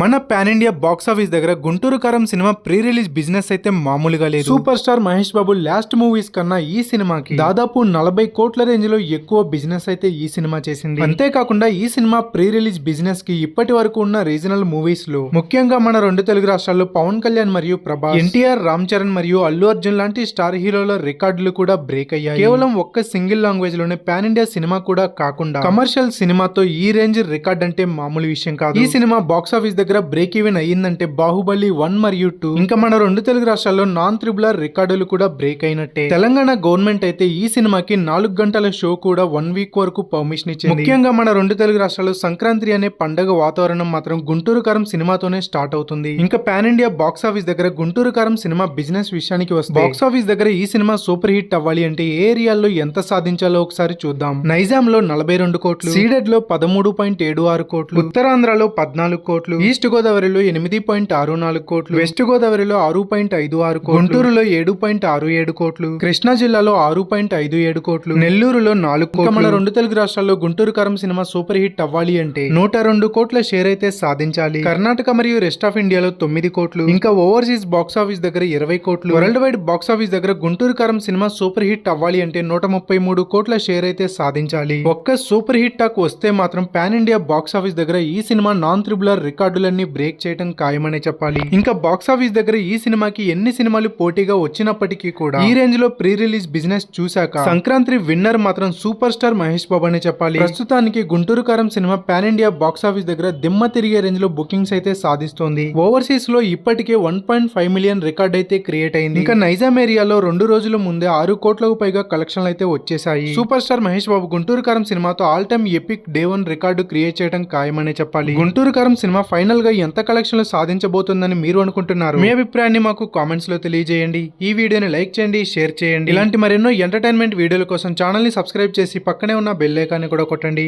మన pan India box office దగ్గర Guntur Kaaram cinema pre release business అయితే మామూలుగా లేదు. Superstar Mahesh Babu last movies కన్నా ఈ సినిమాకి దాదాపు నలభై కోట్ల రేంజ్లో ఎక్కువ బిజినెస్ అయితే ఈ సినిమా చేసింది. అంతేకాకుండా ఈ సినిమా ప్రీ రిలీజ్ బిజినెస్కి ఇప్పటి వరకు ఉన్న రీజనల్ మూవీస్లో ముఖ్యంగా మన రెండు తెలుగు రాష్ట్రాల్లో పవన్ కళ్యాణ్ మరియు ప్రభాస్ ఎన్టీఆర్ రామ్ చరణ్ మరియు అల్లు అర్జున్ లాంటి స్టార్ హీరోల రికార్డులు కూడా బ్రేక్ అయ్యాయి. కేవలం ఒక్క సింగిల్ లాంగ్వేజ్లోనే పాన్ ఇండియా సినిమా కూడా కాకుండా కమర్షియల్ సినిమాతో ఈ రేంజ్ రికార్డ్ అంటే మామూలు విషయం కాదు. ఈ సినిమా బాక్స్ ఆఫీస్ దగ్గర బ్రేక్ ఈవెన్ అయ్యిందంటే బాహుబలి వన్ మరియు టూ ఇంకా మన రెండు తెలుగు రాష్ట్రాల్లో నాన్ త్రిబులర్ రికార్డులు కూడా బ్రేక్ అయినట్టే. తెలంగాణ గవర్నమెంట్ అయితే ఈ సినిమాకి నాలుగు గంటల షో కూడా వన్ వీక్ వరకు పర్మిషన్ ఇచ్చింది. ముఖ్యంగా మన రెండు తెలుగు రాష్ట్రాల్లో సంక్రాంతి అనే పండగ వాతావరణం మాత్రం గుంటూరు కారం సినిమాతోనే స్టార్ట్ అవుతుంది. ఇంకా పాన్ ఇండియా బాక్స్ ఆఫీస్ దగ్గర గుంటూరు కారం సినిమా బిజినెస్ విషయానికి వస్తే బాక్స్ ఆఫీస్ దగ్గర ఈ సినిమా సూపర్ హిట్ అవ్వాలి అంటే ఏ ఏరియాల్లో ఎంత సాధించాలో ఒకసారి చూద్దాం. నైజాం లో నలభై రెండు కోట్లు సీడెడ్లో పదమూడు పాయింట్ ఏడు ఆరు కోట్లు ఉత్తరాంధ్రలో పద్నాలుగు కోట్లు ఈస్ట్ గోదావరిలో ఎనిమిది పాయింట్ ఆరు నాలుగు కోట్లు వెస్ట్ గోదావరిలో ఆరు పాయింట్ ఐదు ఆరు కోట్లు గుంటూరులో ఏడు పాయింట్ ఆరు ఏడు కోట్లు కృష్ణా జిల్లాలో ఆరు పాయింట్ ఐదు ఏడు కోట్లు నెల్లూరులో నాలుగు కోట్లు. మన రెండు తెలుగు రాష్ట్రాల్లో గుంటూరు కరం సినిమా సూపర్ హిట్ అవ్వాలి అంటే నూట రెండు కోట్ల షేర్ అయితే సాధించాలి. కర్ణాటక మరియు రెస్ట్ ఆఫ్ ఇండియాలో తొమ్మిది కోట్లు ఇంకా ఓవర్సీస్ బాక్స్ ఆఫీస్ దగ్గర ఇరవై కోట్లు వరల్డ్ వైడ్ బాక్స్ ఆఫీస్ దగ్గర గుంటూరు కరం సినిమా సూపర్ హిట్ అవ్వాలి అంటే నూట ముప్పై మూడు కోట్ల షేర్ అయితే సాధించాలి. ఒక్క సూపర్ హిట్ టాక్ వస్తే మాత్రం పాన్ ఇండియా బాక్స్ ఆఫీస్ దగ్గర ఈ సినిమా నాన్ త్రిబులర్ రికార్డులన్నీ బ్రేక్ చేయడం ఖాయమనే చెప్పాలి. ఇంకా బాక్స్ ఆఫీస్ దగ్గర ఈ సినిమాకి ఎన్ని సినిమాలు పోటీగా వచ్చినప్పటికీ కూడా ఈ రేంజ్లో ప్రీ రిలీజ్ బిజినెస్ చూశాక సంక్రాంతి విన్నర్ మాత్రం సూపర్ స్టార్ మహేష్ బాబు అనే చెప్పాలి. ప్రస్తుతానికి Guntur Kaaram cinema pan India box office దగ్గర దిమ్మ తిరిగే రేంజ్లో బుకింగ్స్ అయితే సాధిస్తోంది. ఓవర్సీస్లో ఇప్పటికే one point five million record అయితే క్రియేట్ అయింది. ఇంకా నైజాం ఏరియాలో రెండు రోజుల ముందే ఆరు కోట్లకు పైగా కలెక్షన్లు అయితే వచ్చేసాయి సూపర్ స్టార్ మహేష్ బాబు గుంటూరు కారం సినిమాతో all time epic day one record create చేయడం ఖాయమనే చెప్పాలి. గుంటూరు కారం సినిమా ఫైనల్ గా ఎంత కలెక్షన్లు సాధించబోతుందని మీరు అనుకుంటున్నారు? మీ అభిప్రాయాన్ని మాకు కామెంట్స్లో తెలియజేయండి. ఈ వీడియోని లైక్ చేయండి షేర్ చేయండి. ఇలాంటి మరెన్నో ఎంటర్టైన్మెంట్ వీడియోల కోసం ఛానల్ని సబ్స్క్రైబ్ చేసి పక్కనే ఉన్న బెల్ ఐకాన్ని కూడా కొట్టండి.